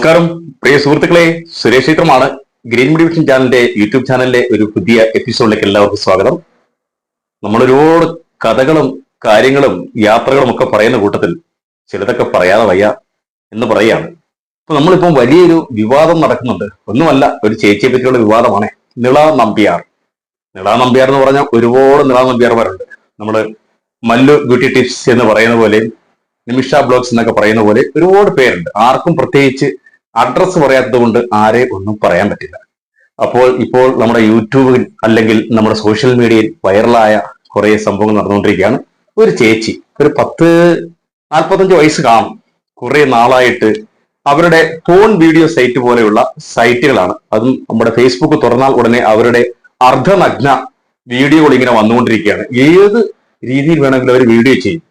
നമസ്കാരം. പ്രിയ സുഹൃത്തുക്കളെ സുരേഷ് ചിത്രമാണ് ഗ്രീൻ മീഡിയ ചാനലിന്റെ യൂട്യൂബ് ചാനലിലെ ഒരു പുതിയ എപ്പിസോഡിലേക്ക് എല്ലാവർക്കും സ്വാഗതം. നമ്മൾ ഒരുപാട് കഥകളും കാര്യങ്ങളും യാത്രകളും ഒക്കെ പറയുന്ന കൂട്ടത്തിൽ ചിലതൊക്കെ പറയാതെ വയ്യ എന്ന് പറയുകയാണ്. അപ്പൊ നമ്മളിപ്പം വലിയൊരു വിവാദം നടക്കുന്നുണ്ട്. ഒന്നുമല്ല ഒരു ചേച്ചിയെ പറ്റിയുള്ള വിവാദമാണ് നിള നമ്പ്യാർ. നിള നമ്പ്യാർ എന്ന് പറഞ്ഞാൽ ഒരുപാട് നിള നമ്പ്യാർമാരുണ്ട്. നമ്മൾ മല്ലു ബ്യൂട്ടി ടിപ്സ് എന്ന് പറയുന്ന പോലെ നിമിഷ ബ്ലോഗ്സ് എന്നൊക്കെ പറയുന്ന പോലെ ഒരുപാട് പേരുണ്ട്. ആർക്കും പ്രത്യേകിച്ച് അഡ്രസ്സ് പറയാത്തത് കൊണ്ട് ആരെ ഒന്നും പറയാൻ പറ്റില്ല. അപ്പോൾ ഇപ്പോൾ നമ്മുടെ യൂട്യൂബിൽ അല്ലെങ്കിൽ നമ്മുടെ സോഷ്യൽ മീഡിയയിൽ വൈറലായ കുറെ സംഭവങ്ങൾ നടന്നുകൊണ്ടിരിക്കുകയാണ്. ഒരു ചേച്ചി ഒരു പത്ത് നാൽപ്പത്തഞ്ച് വയസ്സ് കാണും. കുറെ നാളായിട്ട് അവരുടെ ഫോൺ വീഡിയോ സൈറ്റ് പോലെയുള്ള സൈറ്റുകളാണ് അതും നമ്മുടെ ഫേസ്ബുക്ക് തുറന്നാൽ ഉടനെ അവരുടെ അർദ്ധനഗ്ന വീഡിയോകൾ ഇങ്ങനെ വന്നുകൊണ്ടിരിക്കുകയാണ്. ഏത് രീതിയിൽ വേണമെങ്കിലും അവർ വീഡിയോ ചെയ്യും.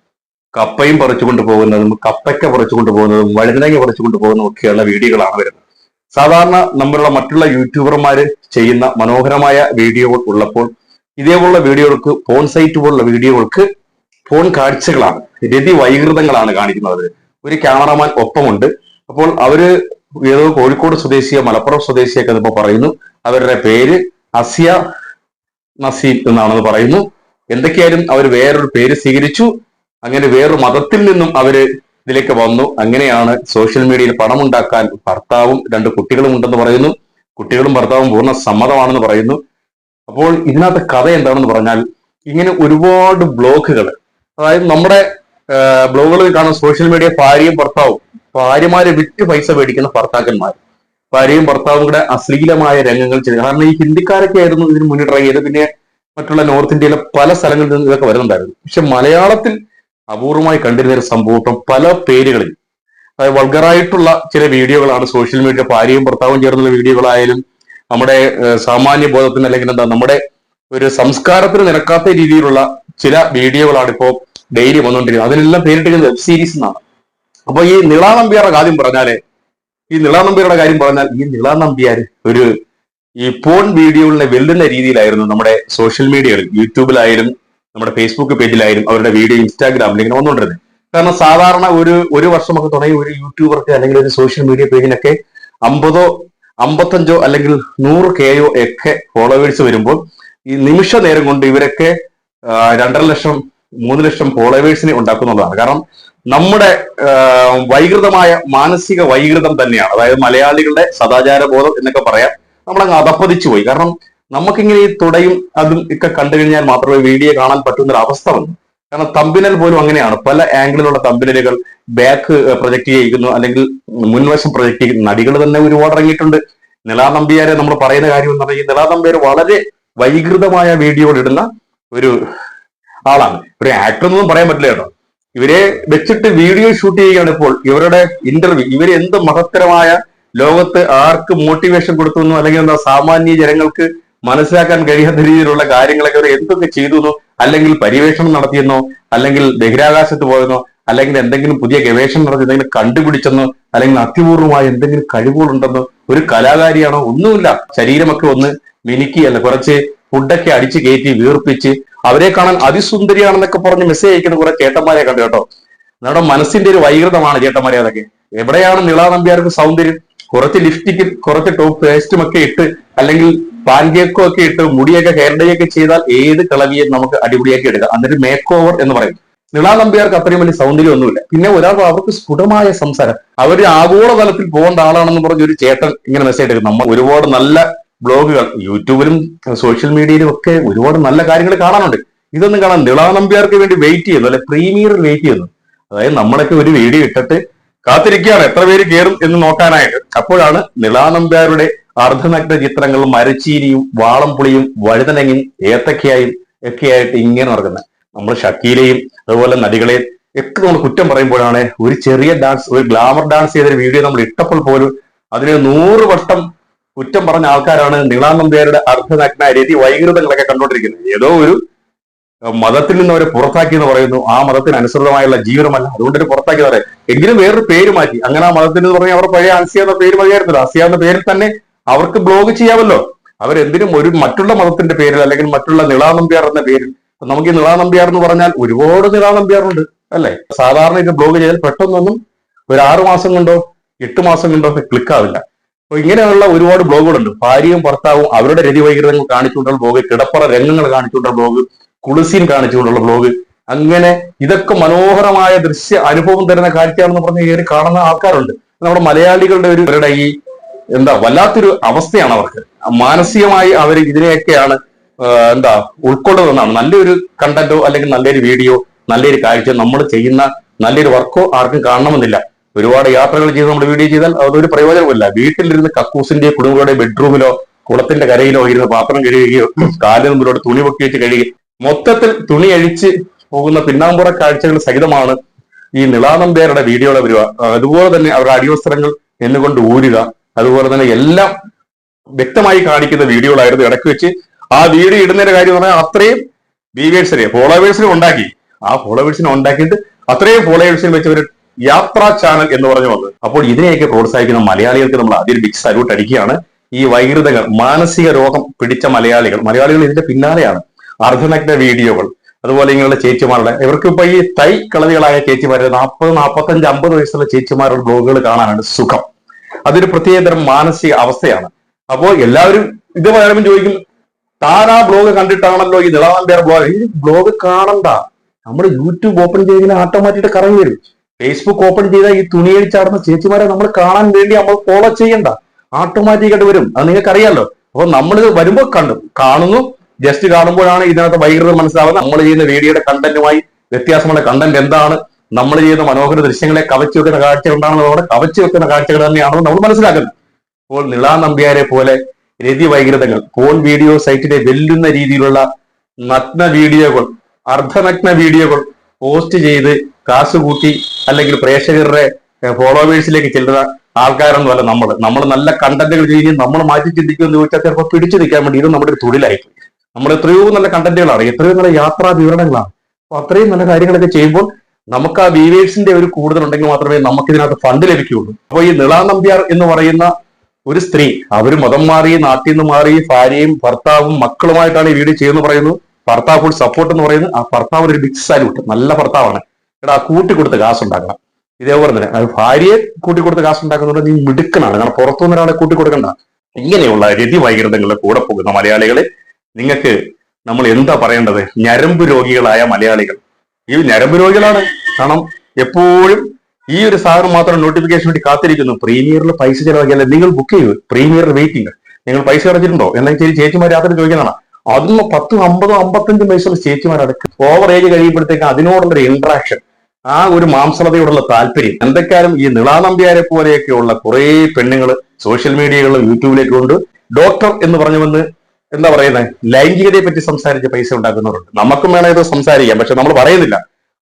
കപ്പയും പറിച്ചുകൊണ്ട് പോകുന്നതും കപ്പയ്ക്ക പറിച്ചുകൊണ്ട് പോകുന്നതും വഴുതനങ്ങ പറിച്ചുകൊണ്ട് പോകുന്നതും ഒക്കെയുള്ള വീഡിയോകളാണ് വരുന്നത്. സാധാരണ നമ്മളുള്ള മറ്റുള്ള യൂട്യൂബർമാർ ചെയ്യുന്ന മനോഹരമായ വീഡിയോകൾ ഉള്ളപ്പോൾ ഇതേപോലുള്ള വീഡിയോകൾക്ക് ഫോൺ സൈറ്റ് പോലുള്ള വീഡിയോകൾക്ക് ഫോൺ കാഴ്ചകളാണ് രതി വൈകൃതങ്ങളാണ് കാണിക്കുന്നത് ഒരു ക്യാമറമാൻ ഒപ്പമുണ്ട്. അപ്പോൾ അവർ ഏതോ കോഴിക്കോട് സ്വദേശിയോ മലപ്പുറം സ്വദേശിയൊക്കെ ഇപ്പോൾ പറയുന്നു. അവരുടെ പേര് അസിയ നസീം എന്നാണെന്ന് പറയുന്നു. എന്തൊക്കെയായാലും അവർ വേറൊരു പേര് സ്വീകരിച്ചു. അങ്ങനെ വേറൊരു മതത്തിൽ നിന്നും അവർ ഇതിലേക്ക് വന്നു. അങ്ങനെയാണ് സോഷ്യൽ മീഡിയയിൽ പണമുണ്ടാക്കാൻ ഭർത്താവും രണ്ട് കുട്ടികളും ഉണ്ടെന്ന് പറയുന്നു. കുട്ടികളും ഭർത്താവും പൂർണ സമ്മതമാണെന്ന് പറയുന്നു. അപ്പോൾ ഇതിനകത്തെ കഥ എന്താണെന്ന് പറഞ്ഞാൽ ഇങ്ങനെ ഒരുപാട് ബ്ലോക്കുകൾ അതായത് നമ്മുടെ ബ്ലോഗുകളിൽ കാണുന്ന സോഷ്യൽ മീഡിയ ഭാര്യയും ഭർത്താവും ഭാര്യമാരെ വിറ്റ് പൈസ മേടിക്കുന്ന ഭർത്താക്കന്മാർ. ഭാര്യയും ഭർത്താവും കൂടെ അശ്ലീലമായ രംഗങ്ങൾ ചെയ്തു കാരണം ഈ ഹിന്ദിക്കാരൊക്കെ ആയിരുന്നു ഇതിന് മുന്നിട്ടിറങ്ങിയത്. പിന്നെ മറ്റുള്ള നോർത്ത് ഇന്ത്യയിലെ പല സ്ഥലങ്ങളിൽ നിന്നും ഇതൊക്കെ വരുന്നുണ്ടായിരുന്നു. പക്ഷെ മലയാളത്തിൽ അപൂർവമായി കണ്ടിരുന്ന ഒരു സംഭവം പല പേരുകളിൽ. അതായത് വൾഗറായിട്ടുള്ള ചില വീഡിയോകളാണ് സോഷ്യൽ മീഡിയ ഭാര്യയും ഭർത്താവും ചേർന്നുള്ള വീഡിയോകളായാലും നമ്മുടെ സാമാന്യ ബോധത്തിന് അല്ലെങ്കിൽ എന്താ നമ്മുടെ ഒരു സംസ്കാരത്തിന് നിരക്കാത്ത രീതിയിലുള്ള ചില വീഡിയോകളാണ് ഇപ്പോൾ ഡെയിലി വന്നുകൊണ്ടിരിക്കുന്നത് അതിനെല്ലാം പേരിട്ടിരിക്കുന്നത് വെബ് സീരീസ് എന്നാണ്. അപ്പൊ ഈ നിള കാര്യം പറഞ്ഞാൽ ഈ നിള കാര്യം പറഞ്ഞാൽ ഈ നിള ഒരു ഈ പോൺ വീഡിയോകളിനെ വെല്ലുന്ന രീതിയിലായിരുന്നു നമ്മുടെ സോഷ്യൽ മീഡിയകളിൽ യൂട്യൂബിലായാലും നമ്മുടെ ഫേസ്ബുക്ക് പേജിലായാലും അവരുടെ വീഡിയോ ഇൻസ്റ്റാഗ്രാമിൽ ഇങ്ങനെ വന്നുകൊണ്ടിരുന്നത് കാരണം സാധാരണ ഒരു ഒരു വർഷമൊക്കെ തുടങ്ങി ഒരു യൂട്യൂബർക്ക് അല്ലെങ്കിൽ ഒരു സോഷ്യൽ മീഡിയ പേജിനൊക്കെ അമ്പതോ അമ്പത്തഞ്ചോ അല്ലെങ്കിൽ നൂറ് കെയോ ഒക്കെ ഫോളോവേഴ്സ് വരുമ്പോൾ ഈ നിമിഷ നേരം കൊണ്ട് ഇവരൊക്കെ രണ്ടര ലക്ഷം മൂന്ന് ലക്ഷം ഫോളോവേഴ്സിനെ ഉണ്ടാക്കുന്നതാണ് കാരണം നമ്മുടെ വൈകൃതമായ മാനസിക വൈകൃതം തന്നെയാണ്. അതായത് മലയാളികളുടെ സദാചാര ബോധം എന്നൊക്കെ പറയാം നമ്മളങ്ങ് അതപ്പതിച്ചു പോയി കാരണം നമുക്കിങ്ങനെ ഈ തുടയും അതും ഒക്കെ കണ്ടു കഴിഞ്ഞാൽ മാത്രമേ വീഡിയോ കാണാൻ പറ്റുന്ന ഒരു അവസ്ഥ വന്നു. കാരണം തമ്പിനൽ പോലും അങ്ങനെയാണ്. പല ആംഗിളിലുള്ള തമ്പിനലുകൾ ബാക്ക് പ്രൊജക്ട് ചെയ്യുന്നു അല്ലെങ്കിൽ മുൻവശം പ്രൊജക്ട് ചെയ്യുന്നു നടികൾ തന്നെ ഒരുപാട് ഇറങ്ങിയിട്ടുണ്ട്. നിലാ നമ്പിയാരെ നമ്മൾ പറയുന്ന കാര്യം എന്ന് പറഞ്ഞാൽ നിലാ നമ്പിയാർ വളരെ വൈകൃതമായ വീഡിയോകൾ ഇടുന്ന ഒരു ആളാണ്. ഒരു ആക്ടർ എന്നൊന്നും പറയാൻ പറ്റില്ല കേട്ടോ. ഇവരെ വെച്ചിട്ട് വീഡിയോ ഷൂട്ട് ചെയ്യുകയാണ് ഇപ്പോൾ ഇവരുടെ ഇന്റർവ്യൂ ഇവർ എന്ത് മഹത്തരമായ ലോകത്ത് ആർക്ക് മോട്ടിവേഷൻ കൊടുത്തു എന്നോ അല്ലെങ്കിൽ എന്താ സാമാന്യ ജനങ്ങൾക്ക് മനസ്സിലാക്കാൻ കഴിയാത്ത രീതിയിലുള്ള കാര്യങ്ങളൊക്കെ അവർ എന്തൊക്കെ ചെയ്തു അല്ലെങ്കിൽ പര്യവേഷണം നടത്തിയെന്നോ അല്ലെങ്കിൽ ബഹിരാകാശത്ത് പോയെന്നോ അല്ലെങ്കിൽ എന്തെങ്കിലും പുതിയ ഗവേഷണം നടത്തി എന്തെങ്കിലും കണ്ടുപിടിച്ചെന്നോ അല്ലെങ്കിൽ അത്യപൂർവമായ എന്തെങ്കിലും കഴിവുകളുണ്ടെന്നോ ഒരു കലാകാരിയാണോ? ഒന്നുമില്ല. ശരീരമൊക്കെ ഒന്ന് മിനുക്കി അല്ല കുറച്ച് ഫുഡൊക്കെ അടിച്ച് കയറ്റി വീർപ്പിച്ച് അവരെ കാണാൻ അതിസുന്ദരിയാണെന്നൊക്കെ പറഞ്ഞ് മെസ്സേജ് അയക്കുന്ന കുറെ ചേട്ടന്മാരെ കണ്ടു കേട്ടോ. നമ്മുടെ മനസ്സിന്റെ ഒരു വൈകൃതമാണ് ചേട്ടന്മാരെ അതൊക്കെ. എവിടെയാണ് നിള നമ്പ്യാർക്ക് സൗന്ദര്യം? കുറച്ച് ലിപ്സ്റ്റിക്കും കുറച്ച് ടോപ്പ് പേസ്റ്റും ഒക്കെ ഇട്ട് അല്ലെങ്കിൽ പാൻകേക്കും ഒക്കെ ഇട്ട് മുടിയൊക്കെ ഹെയർ ഡേ ഒക്കെ ചെയ്താൽ ഏത് കളവിയെ നമുക്ക് അടിപൊളിയാക്കി എടുക്കാം. അതൊരു മേക്ക് ഓവർ എന്ന് പറയും. നിളാ നമ്പ്യാർക്ക് അത്രയും വലിയ സൗന്ദര്യം ഒന്നുമില്ല. പിന്നെ ഒരാൾ അവർക്ക് സ്ഫുടമായ സംസാരം. അവർ ആഗോള തലത്തിൽ പോകേണ്ട ആളാണെന്ന് പറഞ്ഞ ഒരു ചേട്ടൻ ഇങ്ങനെ മെസ്സേജ് എടുക്കും നമ്മൾ ഒരുപാട് നല്ല ബ്ലോഗുകൾ യൂട്യൂബിലും സോഷ്യൽ മീഡിയയിലും ഒക്കെ ഒരുപാട് നല്ല കാര്യങ്ങൾ കാണാനുണ്ട്. ഇതൊന്നും കാണാൻ നിളാ നമ്പ്യാർക്ക് വേണ്ടി വെയിറ്റ് ചെയ്യുന്നു അല്ലെ പ്രീമിയർ വെയിറ്റ് ചെയ്യുന്നു. അതായത് നമ്മളൊക്കെ ഒരു വീഡിയോ ഇട്ടിട്ട് കാത്തിരിക്കുകയാണ്. എത്ര പേര് കയറും എന്ന് നോക്കാനായിട്ട്. അപ്പോഴാണ് നിളാ നമ്പ്യാരുടെ അർദ്ധനഗ്ന ചിത്രങ്ങൾ മരച്ചീനിയും വാളംപുളിയും വഴുതനങ്ങയും ഏത്തക്കയായും ഒക്കെയായിട്ട് ഇങ്ങനെ നടക്കുന്നത്. നമ്മൾ ഷക്കീലയും അതുപോലെ നടികളെയും ഒക്കെ നമ്മൾ കുറ്റം പറയുമ്പോഴാണ് ഒരു ചെറിയ ഡാൻസ് ഒരു ഗ്ലാമർ ഡാൻസ് ചെയ്തൊരു വീഡിയോ നമ്മൾ ഇട്ടപ്പോൾ പോലും അതിന് നൂറ് വട്ടം കുറ്റം പറഞ്ഞ ആൾക്കാരാണ് നീളാനന്ദയുടെ അർദ്ധനഗ്ന രീതി വൈകൃതങ്ങളൊക്കെ കണ്ടുകൊണ്ടിരിക്കുന്നത്. ഏതോ ഒരു മതത്തിൽ നിന്ന് അവരെ പുറത്താക്കി എന്ന് പറയുന്നു. ആ മതത്തിന് അനുസൃതമായുള്ള ജീവനമല്ല. അതുകൊണ്ട് പുറത്താക്കി പറയാം. എങ്കിലും വേറൊരു പേര് മാറ്റി. അങ്ങനെ ആ മതത്തിന് പറഞ്ഞാൽ അവർ പഴയ അൻസിയ എന്ന പേര് മതിയായിരുന്നല്ലോ. അസിയ എന്ന പേരിൽ തന്നെ അവർക്ക് ബ്ലോഗ് ചെയ്യാമല്ലോ. അവരെന്തിനും ഒരു മറ്റുള്ള മതത്തിന്റെ പേരിൽ അല്ലെങ്കിൽ മറ്റുള്ള നിളാനമ്പ്യാർ എന്ന പേരിൽ. നമുക്ക് ഈ നിളാനമ്പ്യാർ എന്ന് പറഞ്ഞാൽ ഒരുപാട് നിളാനമ്പ്യാറുണ്ട് അല്ലെ? സാധാരണ ഇത് ബ്ലോഗ് ചെയ്താൽ പെട്ടെന്നൊന്നും ഒരു ആറു മാസം കൊണ്ടോ എട്ട് മാസം കൊണ്ടോ ക്ലിക്ക് ആവില്ല. അപ്പൊ ഇങ്ങനെയുള്ള ഒരുപാട് ബ്ലോഗുകളുണ്ട് ഭാര്യയും ഭർത്താവും അവരുടെ രതി വൈകൃതങ്ങൾ കാണിച്ചുകൊണ്ടുള്ള ബ്ലോഗ് കിടപ്പറ രംഗങ്ങൾ കാണിച്ചുകൊണ്ടുള്ള ബ്ലോഗ് കുളിസീൻ കാണിച്ചുകൊണ്ടുള്ള ബ്ലോഗ് അങ്ങനെ ഇതൊക്കെ മനോഹരമായ ദൃശ്യ അനുഭവം തരുന്ന കാഴ്ചയാണെന്ന് പറഞ്ഞ് കയറി കാണുന്ന ആൾക്കാരുണ്ട്. നമ്മുടെ മലയാളികളുടെ ഒരു ഈ എന്താ വല്ലാത്തൊരു അവസ്ഥയാണ് അവർക്ക്. മാനസികമായി അവർ ഇതിനെയൊക്കെയാണ് എന്താ ഉൾക്കൊള്ളുന്നതാണ് നല്ലൊരു കണ്ടന്റോ അല്ലെങ്കിൽ നല്ലൊരു വീഡിയോ നല്ലൊരു കാഴ്ച നമ്മൾ ചെയ്യുന്ന നല്ലൊരു വർക്കോ ആർക്കും കാണണമെന്നില്ല. ഒരുപാട് യാത്രകൾ ചെയ്ത് നമ്മൾ വീഡിയോ ചെയ്താൽ അതൊരു പ്രയോജനമില്ല വീട്ടിലിരുന്ന് കക്കൂസിന്റെ കുടുംബങ്ങളുടെ ബെഡ്റൂമിലോ കുളത്തിന്റെ കരയിലോ ഇരുന്ന് പാത്രം കഴുകുകയോ കാലിന് മുമ്പിലോട്ട് തുണി പൊക്കി വെച്ച് കഴുകി മൊത്തത്തിൽ തുണി അഴിച്ച് പോകുന്ന പിന്നാമ്പുറ കാഴ്ചകൾ സഹിതമാണ് ഈ നിളാനമ്പേരുടെ വീഡിയോയുടെ വരിക അതുപോലെ തന്നെ അവരുടെ അടിവസ്ത്രങ്ങൾ എന്നുകൊണ്ട് ഊരുക. അതുപോലെ തന്നെ എല്ലാം വ്യക്തമായി കാണിക്കുന്ന വീഡിയോകളായിരുന്നു ഇടയ്ക്ക് വെച്ച്. ആ വീഡിയോ ഇടുന്നതിന്റെ കാര്യം പറഞ്ഞാൽ അത്രയും വ്യൂവേഴ്സിനെ ഫോളോവേഴ്സിനെ ഉണ്ടാക്കി. ആ ഫോളോവേഴ്സിനെ ഉണ്ടാക്കിയിട്ട് അത്രയും ഫോളോവേഴ്സിനെ വെച്ച് ഒരു യാത്രാ ചാനൽ എന്ന് പറഞ്ഞു വന്നത്. അപ്പോൾ ഇതിനെയൊക്കെ പ്രോത്സാഹിക്കുന്ന മലയാളികൾക്ക് നമ്മൾ ആദ്യം ബിഗ് സല്യൂട്ട് അടിക്കുകയാണ്. ഈ വൈകൃതങ്ങൾ മാനസിക രോഗം പിടിച്ച മലയാളികൾ മലയാളികൾ ഇതിന്റെ പിന്നാലെയാണ്. അർദ്ധനഗ്ന വീഡിയോകൾ അതുപോലെ ഇങ്ങനെയുള്ള ചേച്ചിമാരുടെ ഇവർക്ക് ഇപ്പൊ ഈ തൈ കളവികളായ ചേച്ചിമാരുടെ നാൽപ്പത് നാൽപ്പത്തഞ്ച് അമ്പത് വയസ്സുള്ള ചേച്ചിമാരുടെ ബ്ലോഗുകൾ കാണാനാണ് സുഖം. അതൊരു പ്രത്യേകതരം മാനസിക അവസ്ഥയാണ്. അപ്പോൾ എല്ലാവരും ഇത് പറയുമ്പോൾ ചോദിക്കും താൻ ആ ബ്ലോഗ് കണ്ടിട്ടാണല്ലോ ഈ നിളവാന്റെ ബ്ലോഗ് ഈ ബ്ലോഗ് കാണണ്ട. നമ്മൾ യൂട്യൂബ് ഓപ്പൺ ചെയ്തതിന് ഓട്ടോമാറ്റിക് കറങ്ങി വരും. ഫേസ്ബുക്ക് ഓപ്പൺ ചെയ്താൽ ഈ തുണിയിൽ ചാടുന്ന ചേച്ചിമാരെ നമ്മൾ കാണാൻ വേണ്ടി നമ്മൾ ഫോളോ ചെയ്യണ്ട. ഓട്ടോമാറ്റിക് ആയിട്ട് വരും. അത് നിങ്ങൾക്ക് അറിയാലോ അപ്പൊ നമ്മളിത് വരുമ്പോൾ കണ്ടു. കാണുന്നു. ജസ്റ്റ് കാണുമ്പോഴാണ് ഇതിനകത്ത് വൈകൃതം മനസ്സിലാവുന്നത്. നമ്മൾ ചെയ്യുന്ന വീഡിയോയുടെ കണ്ടന്റുമായി വ്യത്യാസമുള്ള കണ്ടന്റ് എന്താണ്? നമ്മൾ ചെയ്യുന്ന മനോഹര ദൃശ്യങ്ങളെ കവച്ചു വെക്കുന്ന കാഴ്ച ഉണ്ടാകുന്നതോടെ കവച്ചു വെക്കുന്ന കാഴ്ചകൾ തന്നെയാണെന്ന് നമ്മൾ മനസ്സിലാക്കുന്നത്. അപ്പോൾ നിളാ നമ്പ്യാരെ പോലെ രതി വൈകൃതങ്ങൾ കോൺ വീഡിയോ സൈറ്റിനെ വെല്ലുന്ന രീതിയിലുള്ള നഗ്ന വീഡിയോകൾ അർദ്ധനഗ്ന വീഡിയോകൾ പോസ്റ്റ് ചെയ്ത് കാശ് കൂട്ടി അല്ലെങ്കിൽ പ്രേക്ഷകരുടെ ഫോളോവേഴ്സിലേക്ക് ചെല്ലുന്ന ആൾക്കാരൊന്നുമല്ല നമ്മൾ. നമ്മൾ നല്ല കണ്ടന്റുകൾ ചെയ്യുകയും നമ്മൾ മാറ്റി ചിന്തിക്കുമെന്ന് ചോദിച്ചാൽ ചിലപ്പോൾ പിടിച്ചു നിൽക്കാൻ വേണ്ടി ഇത് നമ്മുടെ ഒരു തൊഴിലായിരിക്കും. നമ്മൾ എത്രയോ നല്ല കണ്ടന്റുകളാണ് എത്രയോ നല്ല യാത്രാ വിവരണങ്ങളാണ്. അപ്പൊ അത്രയും നല്ല കാര്യങ്ങളൊക്കെ ചെയ്യുമ്പോൾ നമുക്ക് ആ വീവേഴ്സിന്റെ ഒരു കൂടുതൽ ഉണ്ടെങ്കിൽ മാത്രമേ നമുക്ക് ഇതിനകത്ത് ഫണ്ട് ലഭിക്കുകയുള്ളൂ. അപ്പോൾ ഈ നിളാ നമ്പ്യാർ എന്ന് പറയുന്ന ഒരു സ്ത്രീ അവർ മതം മാറി നാട്ടിൽ നിന്ന് മാറി ഭാര്യയും ഭർത്താവും മക്കളുമായിട്ടാണ് ഈ വീട് ചെയ്യുന്നത് പറയുന്നു ഭർത്താവ് ഫുൾ സപ്പോർട്ട് എന്ന് പറയുന്നത്. ആ ഭർത്താവിന് ഒരു ബിഗ് സാലൂട്ട് നല്ല ഭർത്താവാണ്. എടാ കൂട്ടി കൊടുത്ത് കാശ് ഉണ്ടാക്കണം. ഇതേപോലെ തന്നെ അത് ഭാര്യയെ കൂട്ടി കൊടുത്ത് കാശ് ഉണ്ടാക്കുന്നത് നീ മിടുക്കനാണ്. കാരണം പുറത്തുനിന്ന് ഒരാളെ കൂട്ടി കൊടുക്കണ്ട ഇങ്ങനെയുള്ള രതി വൈകൃതങ്ങളുടെ കൂടെ പോകുന്ന മലയാളികളെ നിങ്ങൾക്ക് നമ്മൾ എന്താ പറയേണ്ടത്? ഞരമ്പ് രോഗികളായ മലയാളികൾ. ഈ ഞരമ്പ് രോഗികളാണ്. കാരണം എപ്പോഴും ഈ ഒരു സാർ മാത്രം നോട്ടിഫിക്കേഷൻ വേണ്ടി കാത്തിരിക്കുന്നു. പ്രീമിയറിൽ പൈസ ചെലവാക്കിയാലേ നിങ്ങൾ ബുക്ക് ചെയ്യൂ. പ്രീമിയർ വെയിറ്റിംഗ് നിങ്ങൾ പൈസ അടച്ചിട്ടുണ്ടോ? എന്നാൽ ശരി ചേച്ചിമാർ രാത്രി ചോദിക്കുന്നതാണ് അതിന് പത്ത് അമ്പതോ അമ്പത്തഞ്ചും വയസ്സുള്ള ചേച്ചിമാർ അടക്കും. ഓവർ ഏജ് കഴിയുമ്പോഴത്തേക്ക് അതിനോടുള്ള ഒരു ഇന്ററാക്ഷൻ ആ ഒരു മാംസളതയോടുള്ള താല്പര്യം. എന്തൊക്കെയാലും ഈ നിളാനമ്പ്യാരെ പോലെയൊക്കെയുള്ള കുറെ പെണ്ണുങ്ങൾ സോഷ്യൽ മീഡിയകളിലും യൂട്യൂബിലേക്ക് കൊണ്ട് ഡോക്ടർ എന്ന് പറഞ്ഞു വന്ന് എന്താ പറയുന്നത് ലൈംഗികതയെ പറ്റി സംസാരിച്ച് പൈസ ഉണ്ടാക്കുന്നവരുണ്ട്. നമുക്കും വേണം ഇത് സംസാരിക്കാം പക്ഷെ നമ്മൾ പറയുന്നില്ല.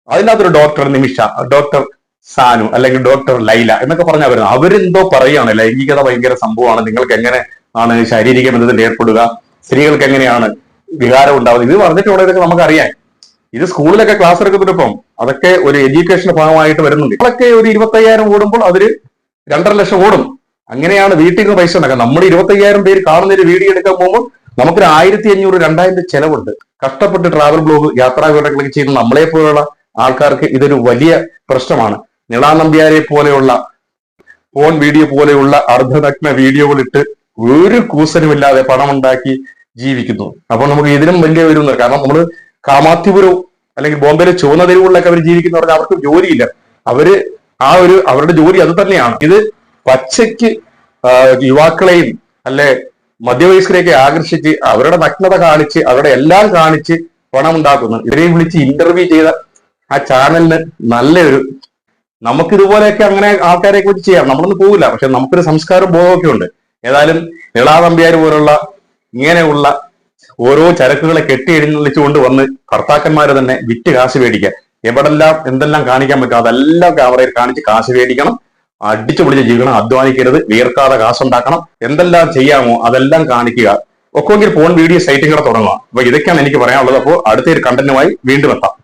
അതിനകത്തൊരു ഡോക്ടർ നിമിഷ ഡോക്ടർ സാനു അല്ലെങ്കിൽ ഡോക്ടർ ലൈല എന്നൊക്കെ പറഞ്ഞാൽ വരുന്നത്. അവരെന്തോ പറയുകയാണ് ലൈംഗികത ഭയങ്കര സംഭവമാണ്. നിങ്ങൾക്ക് എങ്ങനെ ആണ് ശാരീരിക ബന്ധത്തിൽ ഏർപ്പെടുക? സ്ത്രീകൾക്ക് എങ്ങനെയാണ് വികാരം ഉണ്ടാവുന്നത്? ഇത് പറഞ്ഞിട്ടുള്ള ഇതൊക്കെ നമുക്കറിയാം ഇത് സ്കൂളിലൊക്കെ ക്ലാസ് എടുക്കുന്നതിപ്പം അതൊക്കെ ഒരു എഡ്യൂക്കേഷന്റെ ഭാഗമായിട്ട് വരുന്നുണ്ട്. ഇതൊക്കെ ഒരു ഇരുപത്തയ്യായിരം ഓടുമ്പോൾ അവർ രണ്ടര ലക്ഷം ഓടും. അങ്ങനെയാണ് വീട്ടിൽ നിന്ന് പൈസ ഉണ്ടാക്കുക നമ്മൾ ഇരുപത്തയ്യായിരം പേര് കാണുന്ന ഒരു വീഡിയോ എടുക്കാൻ പോകുമ്പോൾ നമുക്കൊരു ആയിരത്തി അഞ്ഞൂറ് രണ്ടായിരം രൂപ ചെലവുണ്ട്. കഷ്ടപ്പെട്ട് ട്രാവൽ ബ്ലോഗ് യാത്രാ വിവരങ്ങളൊക്കെ ചെയ്യുന്ന നമ്മളെ പോലുള്ള ആൾക്കാർക്ക് ഇതൊരു വലിയ പ്രശ്നമാണ്. നിളാ നമ്പ്യാരെ പോലെയുള്ള ഫോൺ വീഡിയോ പോലെയുള്ള അർദ്ധനഗ്ന വീഡിയോകൾ ഇട്ട് ഒരു കൂസനുമില്ലാതെ പണമുണ്ടാക്കി ജീവിക്കുന്നു. അപ്പോൾ നമുക്ക് ഇതിനും വലിയ ഒരു കാരണം നമ്മൾ കാമാത്തിപുരവും അല്ലെങ്കിൽ ബോംബെയിലെ ചുവന്ന തെരുവുകളിലൊക്കെ അവർ ജീവിക്കുന്ന പറഞ്ഞാൽ അവർക്ക് ജോലിയില്ല. അവർ ആ ഒരു അവരുടെ ജോലി അത് തന്നെയാണ്. ഇത് പച്ചയ്ക്ക് യുവാക്കളെയും അല്ലെ മധ്യവയസ്കരെയൊക്കെ ആകർഷിച്ച് അവരുടെ നഗ്നത കാണിച്ച് അവരുടെ എല്ലാം കാണിച്ച് പണം ഉണ്ടാക്കുന്നു ഇവരെ വിളിച്ച് ഇന്റർവ്യൂ ചെയ്ത ആ ചാനലിന് നല്ലൊരു നമുക്ക് ഇതുപോലെയൊക്കെ അങ്ങനെ ആൾക്കാരെ കുറിച്ച് ചെയ്യാം. നമ്മളൊന്നും പോകില്ല പക്ഷെ നമുക്കൊരു സംസ്കാരം ബോധമൊക്കെ ഉണ്ട്. ഏതായാലും നിളാതമ്പിയാർ പോലുള്ള ഇങ്ങനെയുള്ള ഓരോ ചരക്കുകളെ കെട്ടി എഴുന്നള്ളിച്ചുകൊണ്ട് വന്ന് ഭർത്താക്കന്മാര് തന്നെ വിറ്റ് കാശ് മേടിക്കുക. എവിടെല്ലാം എന്തെല്ലാം കാണിക്കാൻ പറ്റും അതെല്ലാം ക്യാമറയിൽ കാണിച്ച് കാശ് മേടിക്കണം. അടിച്ചു പൊളിച്ച് ജീവിക്കണം അധ്വാനിക്കരുത് വീർക്കാതെ കാശുണ്ടാക്കണം. എന്തെല്ലാം ചെയ്യാമോ അതെല്ലാം കാണിക്കുക. ഒക്കെ ഫോൺ വീഡിയോ സൈറ്റും കൂടെ തുടങ്ങുക. അപ്പൊ ഇതൊക്കെയാണ് എനിക്ക് പറയാനുള്ളത്. അപ്പോൾ അടുത്തൊരു കണ്ടന്റുമായി വീണ്ടും എത്താം.